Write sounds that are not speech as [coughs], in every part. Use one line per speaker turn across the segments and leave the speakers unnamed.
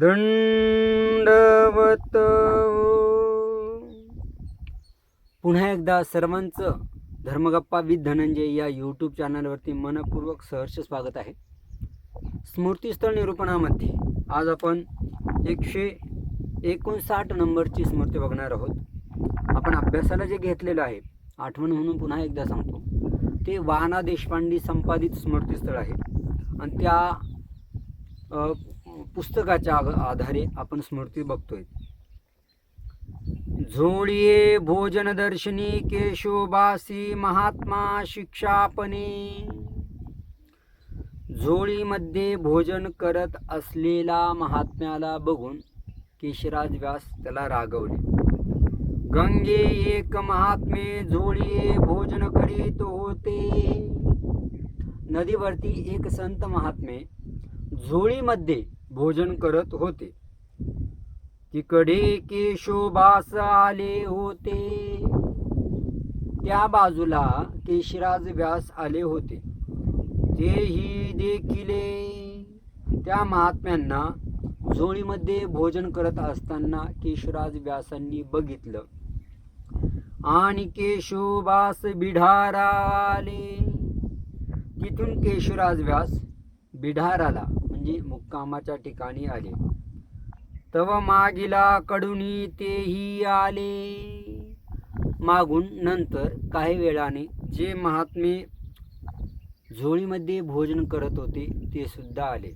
दंडवत हो. पुन्हा एकदा सर्वांचं धर्मगप्पा विथ धनंजय या यूट्यूब चॅनलवरती मनपूर्वक सहर्ष स्वागत आहे. स्मृतीस्थळ निरूपणामध्ये आज आपण एकशे एकोणसाठ नंबरची स्मृती बघणार आहोत. आपण अभ्यासाला जे घेतलेलं आहे आठवण म्हणून पुन्हा एकदा सांगतो. ते वाना देशपांडे संपादित स्मृतीस्थळ आहे. आणि त्या पुस्तकाच्या आधारे आपण स्मृती बघतोय. झोळिये भोजन दर्शनी केशोबासी महात्मा शिक्षापणे झोळीमध्ये भोजन करत असलेला महात्म्याला बघून केशराज व्यास त्याला रागवले. गंगे एक महात्मे झोळीये भोजन करीत होते. नदीवरती एक संत महात्मे झोळीमध्ये भोजन करत होते. तिकडे केशोबास आले होते. त्या बाजूला केशराज व्यास आले होते. तेही देखिले. त्या महात्म्यांना झोळीमध्ये भोजन करत असताना केशराज व्यासांनी बघितलं. आणि केशोबास बिढारा आले तिथून केशवराज व्यास बिढाराला म्हणजे मुक्कामाच्या ठिकाणी आले. तव मागिला कडुनी तेही आले. मागून नंतर काही वेळाने जे महात्मे झोळीमध्ये भोजन करत होते ते सुद्धा आले.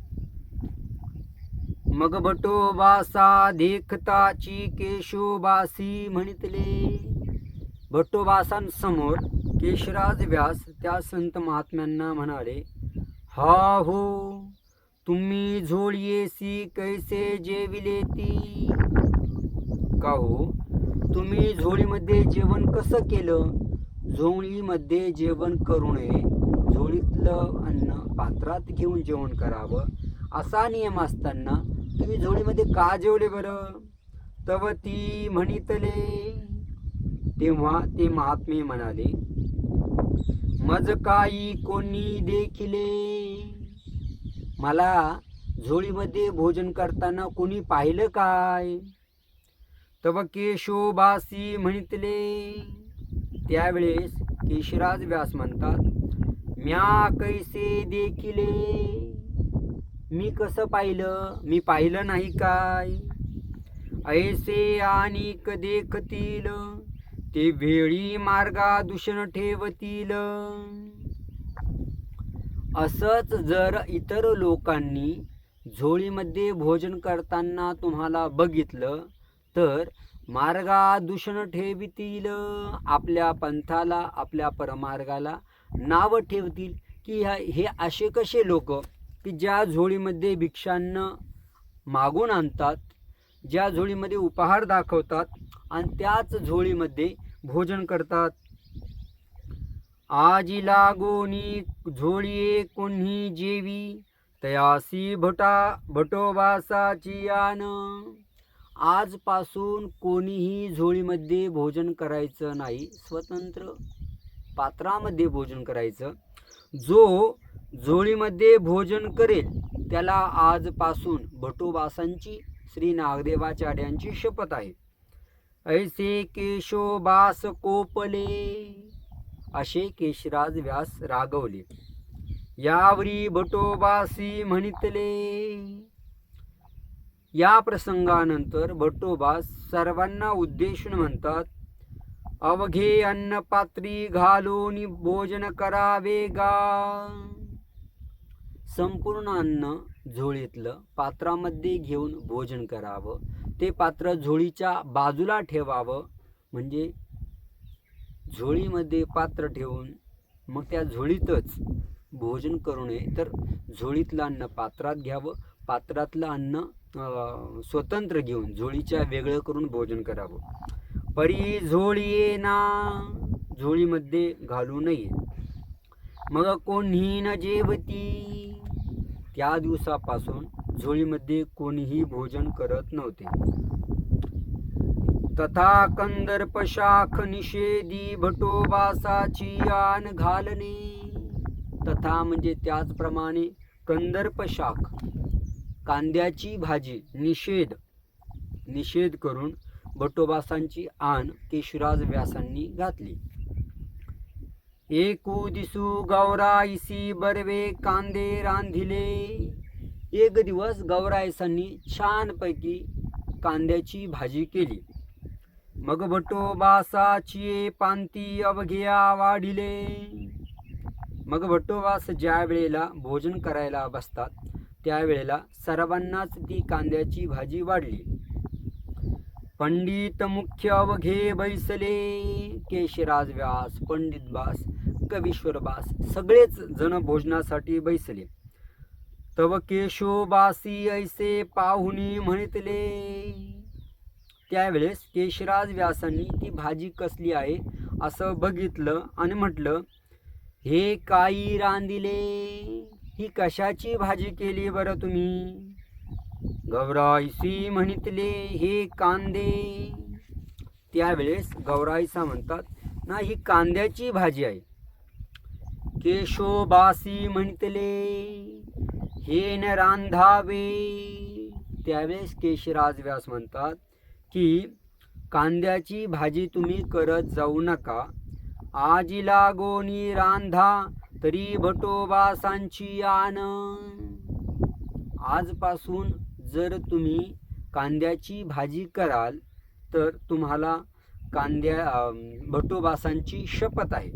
मग भटोबासा देखताची केशोबासी म्हणितले. भट्टोबासांसमोर केशराज व्यास त्या संत महात्म्यांना म्हणाले हा हो तुम्ही झोळीयेसी कैसे जेविले ती? का हो? तुम्ही झोळीमध्ये जेवण कसं केलं? झोळीमध्ये जेवण करू नये. झोळीतलं अन्न पात्रात घेऊन जेवण करावं. असा नियम असताना तुम्ही झोळीमध्ये का जेवले बरं? तव ती म्हणितले. तेव्हा ते महात्मे म्हणाले मज काही कोणी देखिले? मला झोळीमध्ये भोजन करताना कोणी पाहिलं काय? तव केशोबासी म्हणितले. त्यावेळेस केशराज व्यास म्हणतात म्या कैसे देखिले? मी कसं पाहिलं? मी पाहिलं नाही काय? ऐसे आणि देखतील ते वेळी मार्गा दूषण ठेवतील. असंच जर इतर लोकांनी झोळीमध्ये भोजन करताना तुम्हाला बघितलं तर मार्गा दूषण ठेवतील आपल्या पंथाला आपल्या परमार्गाला नावं ठेवतील की ह्या हे असे कसे लोक की ज्या झोळीमध्ये भिक्षांना मागून आणतात ज्या झोळीमध्ये उपहार दाखवतात आणि त्याच झोळीमध्ये भोजन करतात? आजी लागोनी झोळीये कोणी जेवी तयासी भटा भटोबासाची आन आजपासून कोणीही झोळीमध्ये भोजन करायचं नाही स्वतंत्र पात्रामध्ये भोजन करायचं. जो झोळीमध्ये भोजन करेल त्याला आजपासून भटोबासांची श्री नागदेवाचार्यांची शपथ आहे. ऐसे केशोबास कोपले। असे केशराज व्यास रागवले. यावरी भटोबासी म्हणितले. या प्रसंगानंतर भटोबास सर्वांना उद्देशून म्हणतात अवघे अन्न पात्री घालून भोजन करावे गा. संपूर्ण अन्न झोळीतलं पात्रामध्ये घेऊन भोजन करावं ते पात्र झोळीच्या बाजूला ठेवावं म्हणजे झोळीमध्ये पात्र ठेवून मग त्या झोळीतच भोजन करू नये. तर झोळीतलं अन्न पात्रात घ्यावं. पात्रातलं अन्न स्वतंत्र घेऊन झोळीच्या वेगळं करून भोजन करावं. परी झोळी ना झोळीमध्ये घालू नये. मग कोणी न जेवती. त्या दिवसापासून झोळीमध्ये कोणीही भोजन करत नव्हते. तथा कंदर्प शाख निषेधी भटोबासाची आन घालणे. तथा म्हणजे त्याचप्रमाणे कंदर्प शाख कांद्याची भाजी निषेध निषेध करून भटोबासांची आण केशुराज व्यासांनी घातली. एकू दिसू गौराईसी बरवे कांदे रांधिले. एक दिवस गौरायसांनी छानपैकी कांद्याची भाजी केली. मग भटोबासाची पांती अवघ्या वाढिले. मग भट्टोबास ज्या वेळेला भोजन करायला बसतात त्यावेळेला सर्वांनाच ती कांद्याची भाजी वाढली. पंडित मुख्य अवघे बैसले केशराज व्यास पंडित बास कवीश्वर बास सगळेच जण भोजनासाठी बैसले. तव केशोबासी ऐसे पाहुणी म्हणितले. त्यावेळेस केशराज व्यासांनी ती भाजी कसली आहे असं बघितलं आणि म्हटलं हे काही रांदिले ही कशाची भाजी केली बरं तुम्ही? गौराईसी म्हणितले हे कांदे. त्यावेळेस गौराईसा म्हणतात ना ही कांद्याची भाजी आहे. केशोबासी म्हणितले हे न रांधावे. त्यावेळेस केशराज व्यास म्हणतात की कांद्याची भाजी तुम्ही करत जाऊ नका. आजी लागोनी रांधा तरी भटोबासांची आण. आजपासून जर तुम्ही कांद्याची भाजी कराल तर तुम्हाला कांद्या भटोबासांची शपथ आहे.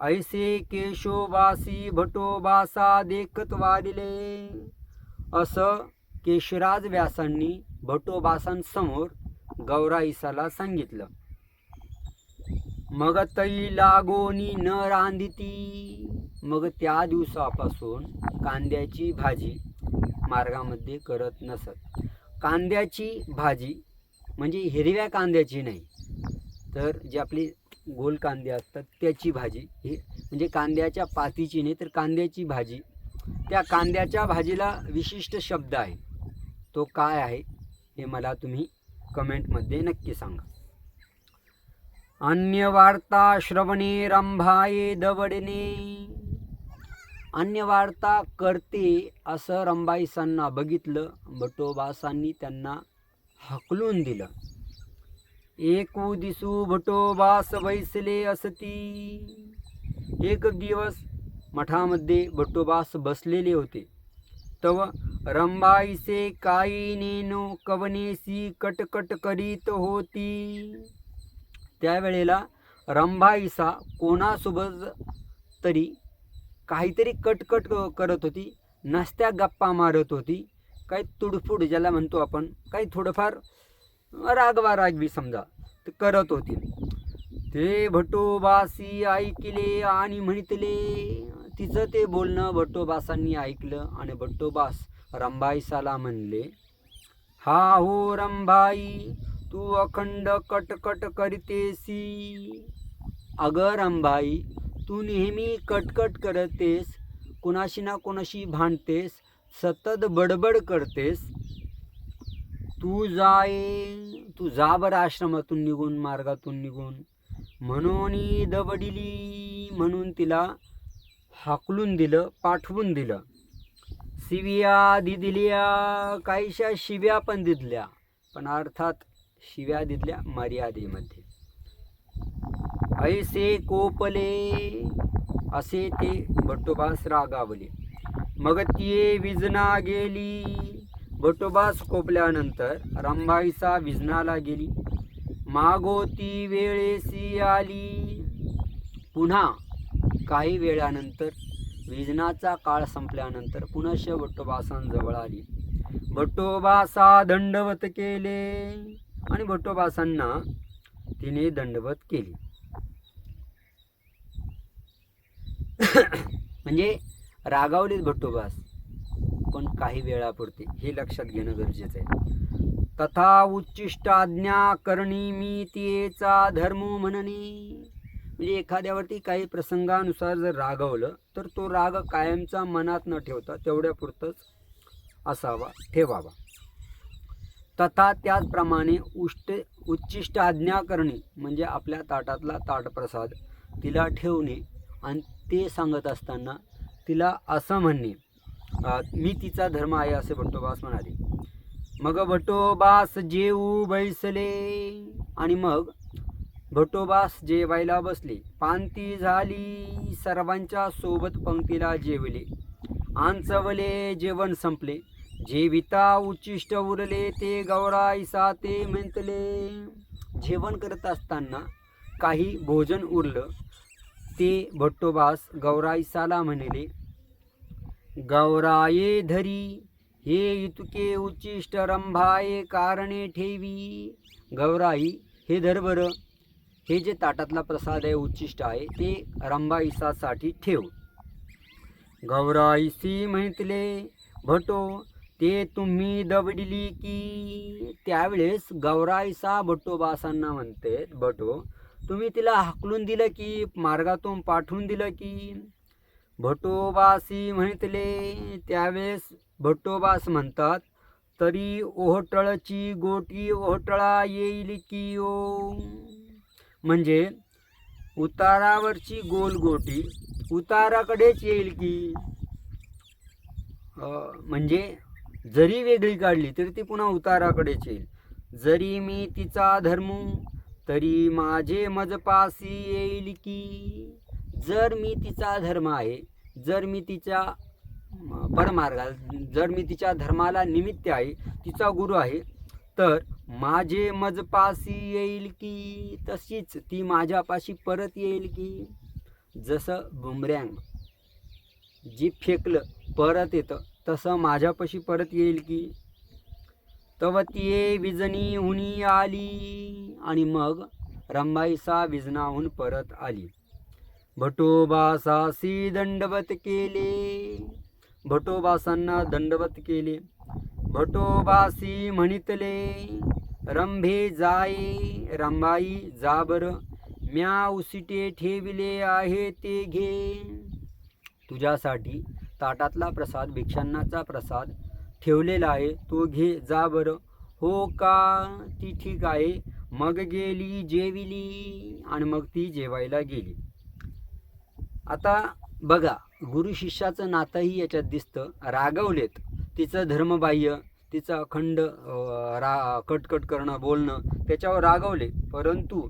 ऐसे केशोबासी भटोबासा देखत वादिले असं केशराज व्यासांनी भटोबासांसमोर गौराईसाला सांगितलं. मग तई लागोनी न रांधिती. मग त्या दिवसापासून कांद्याची भाजी मार्गामध्ये करत नसत. कांद्याची भाजी म्हणजे हिरव्या कांद्याची नाही तर जे आपले गोल कांदे असतात त्याची भाजी. हे म्हणजे कांद्याच्या पातीची नाही तर कांद्याची भाजी. त्या कांद्याच्या भाजीला विशिष्ट शब्द आहे. तो काय आहे हे मला तुम्ही कमेंटमध्ये नक्की सांगा. अन्य वार्ता श्रवणे रंभाये दवडणे अन्य वार्ता करते असं रंबाईसांना बघितलं भटोबासांनी त्यांना हकलून दिलं. एकू दिसू भटोबास बैसले असती. एक दिवस मठामध्ये भटोबास बसलेले होते. तव रंभाईसे काही नेनो कवनेसी कटकट करीत होती? त्यावेळेला रंभाईसा कोणासोबत तरी काहीतरी कटकट करत होती नसत्या गप्पा मारत होती काही तुडफुड ज्याला म्हणतो आपण काही थोडंफार रागवा रागवी समजा ते करत होती. ते भटोबासी ऐकले आणि म्हणितले तिचं ते बोलणं भट्टोबासांनी ऐकलं आणि भट्टोबास रंबाईसाला म्हणले हा हो रंभाई तू अखंड कटकट करतेसी. अगं रंभाई तू नेहमी कटकट करतेस कुणाशी ना कुणाशी भांडतेस सतत बडबड करतेस. तू जाय तू जा बरं आश्रमातून निघून मार्गातून निघून. म्हणून दबडिली म्हणून तिला हाकलून दिलं पाठवून दिलं. शिव्या दिदिल्या काहीशा शिव्या पण दिदल्या पण अर्थात शिव्या दिदल्या मर्यादेमध्ये. ऐसे कोपले असे ते भट्टोबास रागावले. मग ते विजना गेली भट्टोबास कोपल्यानंतर रंभाईसा विजनाला गेली. मागोती वेळेसी आली. पुन्हा काही वेळानंतर विजनाचा काळ संपल्यानंतर पुनश्च भट्टोबासांजवळ आली. भट्टोबासा दंडवत केले आणि भट्टोबासांना तिने दंडवत केली. [coughs] म्हणजे रागावलीच भट्टोबास पण काही वेळापुरते हे लक्षात घेणं गरजेचं आहे. तथा उच्चिष्ट आज्ञा करणी मी तिचा धर्म म्हणणे. म्हणजे एखाद्यावरती काही प्रसंगानुसार जर रागवलं तर तो राग कायमचा मनात न ठेवता तेवढ्यापुरतंच असावा ठेवावा. तथा त्याचप्रमाणे उष्ट उच्चिष्ट आज्ञा करणे म्हणजे आपल्या ताटातला ताटप्रसाद तिला ठेवणे आणि ते सांगत असताना तिला असं म्हणणे मी तिचा धर्म आहे असे भट्टोबास म्हणाले. मग भट्टोबास जेऊ बैसले. आणि मग भट्टोबास जेवायला बसले. पांती झाली. सर्वांच्या सोबत पंक्तीला जेवले. आंचवले जेवण संपले. जेविता उच्चिष्ट उरले. ते गौराईसा ते म्हणतले जेवण करत असताना काही भोजन उरलं. ते भट्टोबास गौराईसाला म्हणले गौराये धरी. हे इतके उच्चिष्ट रंभाये कारणे ठेवी. गौराई हे धर बरं. हे जे ताटातला प्रसाद आहे उच्चिष्ट आहे ते रंभाईसासाठी ठेव. गौराईसी म्हटले भटो ते तुम्ही दवडिली की? त्यावेळेस गौराईसा भट्टोबासांना म्हणते भटो तुम्ही तिला हाकलून दिलं की मार्गातून पाठवून दिलं की? भटोबासी म्हणतले त्यावेळेस भट्टोबास म्हणतात तरी ओहटळची गोटी ओहटळा येईल की ओ? म्हणजे उतारावरची गोल गोटी उताराकडेच येईल की म्हणजे जरी वेगळी काढली तरी ती पुन्हा उताराकडेच येईल. जरी मी तिचा धर्म तरी माझे मजपासी येईल की जर मी तिचा धर्म आहे जर मी तिच्या परमार्गाला जर मी तिच्या धर्माला निमित्त आहे तिचा गुरु आहे तर माझे मजपासी येईल की तशीच ती माझ्यापाशी परत येईल की? जसं बुमरँग. जी फेकलं परत येतं तसं माझ्यापाशी परत येईल की? तव ती विजनी हुनी आली आणि मग रंबाईसा विजनाहून परत आली. भटोबासासी दंडवत केले. भटोबासांना दंडवत केले. भटोबासी म्हणितले रंभे जाये रंबाई जाबर म्या उसिटे ठेविले आहे ते घे. तुझ्यासाठी ताटातला प्रसाद भिक्षांनाचा प्रसाद ठेवलेला आहे तो घे जा बरं हो का? ती ठीक आहे. मग गेली जेविली आणि मग ती जेवायला गेली. आता बघा गुरु शिष्याचं नातंही याच्यात दिसतं रागवलेत. तिचं धर्मबाह्य तिचं अखंड रा कटकट करणं बोलणं त्याच्यावर रागवले. परंतु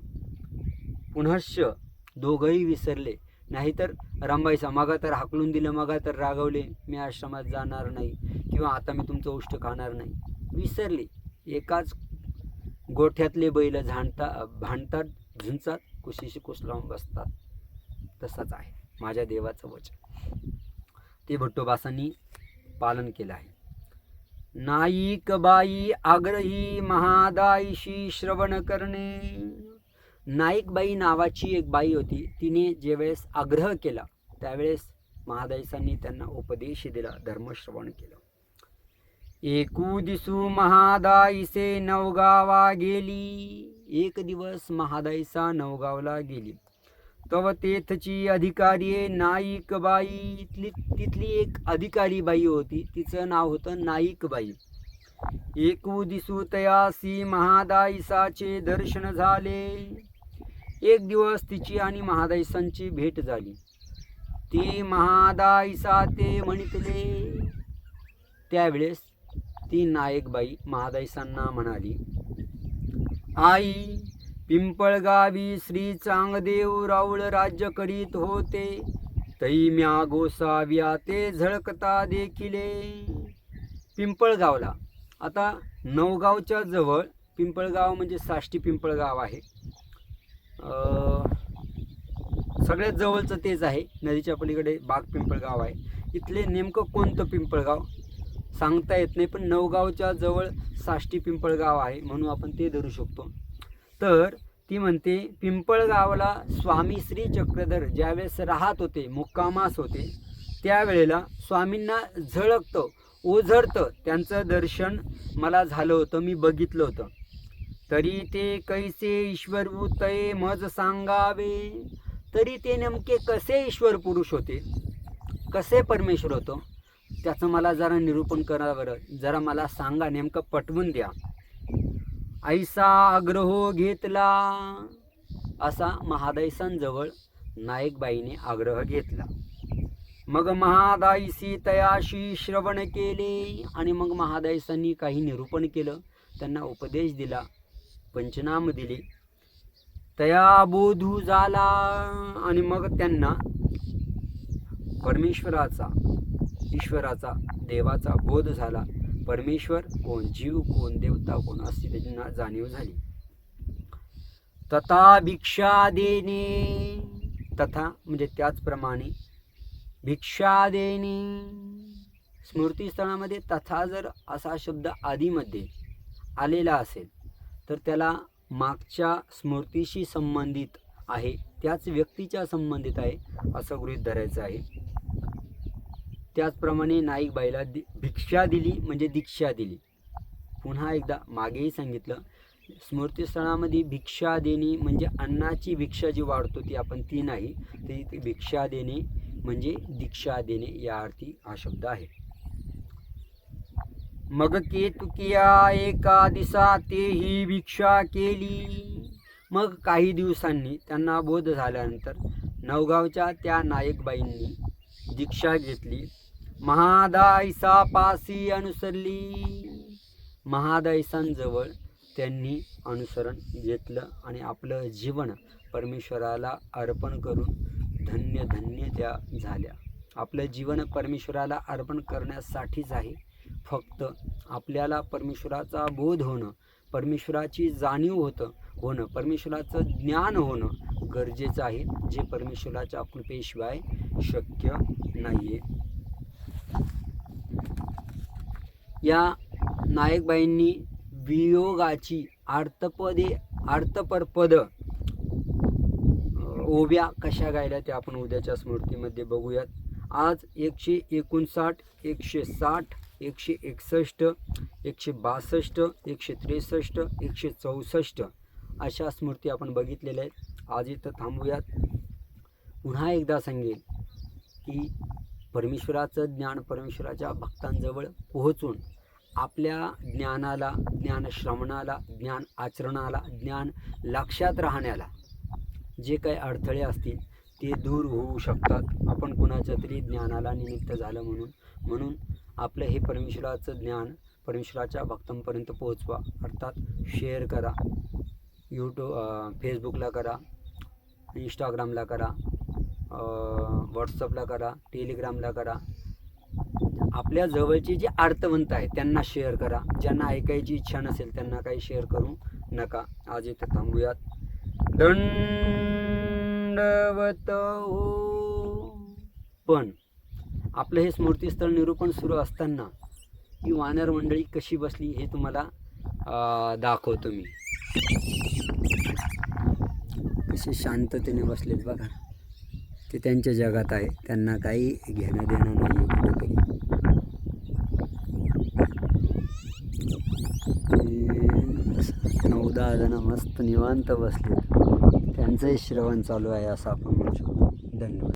पुनश्च दोघंही विसरले. नाहीतर रामबाईचा मगा तर हाकलून दिलं मगा तर रागवले मी आश्रमात जाणार नाही किंवा आता मी तुमचं उष्ट खाणार नाही. विसरले. एकाच गोठ्यातले बैल झाणता भांडतात झुंचात कुशीशी कुसलावून बसतात. तसंच आहे. माझ्या देवाचं वचन. ते भट्टोबासांनी पालन केलं आहे. नाईकबाई आग्रही महादाईशी श्रवण करणे. नाईकबाई नावाची एक बाई होती. तिने ज्यावेळेस आग्रह केला त्यावेळेस महादायसांनी त्यांना उपदेश दिला धर्मश्रवण केलं. एकू दिसू महादाईसे नवगावा गेली. एक दिवस महादाईसा नवगावला गेली. तव तेथची अधिकारी नाईकबाई इथली तिथली एक अधिकारी बाई होती. तिचं नाव होतं नाईकबाई एकू दिसू तयासी महादाईसाचे दर्शन झाले. एक दिवस तिची आणि महादाईसांची भेट झाली. ती महादाईसा ते म्हणितले. त्यावेळेस ती नायकबाई महादाईसांना म्हणाली आई पिंपळगावी श्री चांगदेव राऊळ राज्य करीत होते. तैम्या गोसाव्या ते झळकता देखिले. पिंपळगावला. आता नवगावच्या जवळ पिंपळगाव म्हणजे साष्टी पिंपळगाव आहे. सगळ्यात जवळचं तेच आहे. नदीच्या पलीकडे बाग पिंपळगाव आहे. इथले नेमकं कोणतं पिंपळगाव? सांगता येत नाही पण नवगावच्या जवळ साष्टी पिंपळगाव आहे म्हणून आपण ते धरू शकतो. तर ती म्हणते पिंपळगावला स्वामी श्री चक्रधर ज्यावेळेस राहत होते मुक्कामास होते त्यावेळेला स्वामींना झळकतं ओझरतं त्यांचं दर्शन मला झालं होतं मी बघितलं होतं. तरी ते कैसे ईश्वर तये मज सांगावे? तरी ते नेमके कसे ईश्वर पुरुष होते? कसे परमेश्वर होतं? त्याचं मला जरा निरूपण करा बरं. जरा मला सांगा नेमकं पटवून द्या. ऐसा आग्रह घेतला असा महादैसांजवळ नायकबाईने आग्रह घेतला. मग महादायसी तयाशी श्रवण केले आणि मग महादायसांनी काही निरूपण केलं. त्यांना उपदेश दिला पंचनाम दिले. तया बोधू झाला आणि मग त्यांना परमेश्वराचा ईश्वराचा देवाचा बोध झाला. परमेश्वर कोण जीव कोण देवता कोण अशी त्यांना जाणीव झाली. तथा भिक्षा देणे तथा म्हणजे त्याचप्रमाणे भिक्षा देणे स्मृतीस्थळामध्ये तथा जर असा शब्द आधीमध्ये आलेला असेल तर त्याला मागच्या स्मृतीशी संबंधित आहे त्याच व्यक्तीच्या संबंधित आहे असं गृहीत धरायचं आहे. त्याचप्रमाणे नाईकबाईला दि भिक्षा दिली म्हणजे दीक्षा दिली. पुन्हा एकदा मागेही सांगितलं स्मृतीस्थळामध्ये भिक्षा देणे म्हणजे अन्नाची भिक्षा जी वाढतो ती आपण ती नाही ती ती भिक्षा देणे म्हणजे दीक्षा देणे या अर्थी हा शब्द आहे. मग केतुकिया एका दिसा तेही भिक्षा केली. मग काही दिवसांनी त्यांना बोध झाल्यानंतर नवगावच्या त्या नायकबाईंनी दीक्षा घेतली. महादायसा पासी अनुसरली. महादायसांजवळ त्यांनी अनुसरण घेतलं आणि आपलं जीवन परमेश्वराला अर्पण करून धन्य धन्य त्या झाल्या. आपलं जीवन परमेश्वराला अर्पण करण्यासाठीच आहे. फक्त आपल्याला परमेश्वराचा बोध होणं परमेश्वराची जाणीव होतं होणं परमेश्वराचं ज्ञान होणं गरजेचं आहे जे परमेश्वराच्या कृपेशिवाय शक्य नाही आहे या नायकबाईंनी वियोगाची आर्तपदे आर्तपरपद ओव्या कशा गायल्या त्या आपण उद्याच्या स्मृतीमध्ये बघूयात. आज एकशे एकोणसाठ एकशे साठ एकशे एकसष्ट एकशे बासष्ट एकशे त्रेसष्ट एकशे चौसष्ट अशा स्मृती आपण बघितलेल्या आहेत. आज इथं थांबूयात. पुन्हा एकदा सांगेल की परमेश्वराचं ज्ञान परमेश्वराच्या भक्तांजवळ पोहोचून आपल्या ज्ञानाला ज्ञान श्रवणाला ज्ञान आचरणाला ज्ञान लक्षात राहण्याला जे काही अडथळे असतील ते दूर होऊ शकतात. आपण कुणाच्या तरी ज्ञानाला निमित्त झालं म्हणून. म्हणून आपलं हे परमेश्वराचं ज्ञान परमेश्वराच्या भक्तांपर्यंत पोहोचवा. अर्थात शेअर करा. यूट्यूब फेसबुकला करा. इंस्टाग्रामला करा. व्हॉट्सअपला करा. टेलिग्रामला करा. आपल्या जवळचे जे अर्थवंत आहेत त्यांना शेअर करा. ज्यांना ऐकायची इच्छा नसेल त्यांना काही शेअर करू नका. आज इथं थांबूयात. दंडवत हो. पण आपलं हे स्मृतीस्थळ निरूपण सुरू असताना ही वानर मंडळी कशी बसली हे तुम्हाला दाखवतो मी. कसे शांततेने बसलेत बघा. ते त्यांच्या जगात आहे. त्यांना काही घेणं देणं नाही आहे कुठेतरी ते नऊ दहा जण मस्त निवांत बसले त्यांचंही श्रवण चालू आहे असं आपण म्हणू शकतो. धन्यवाद.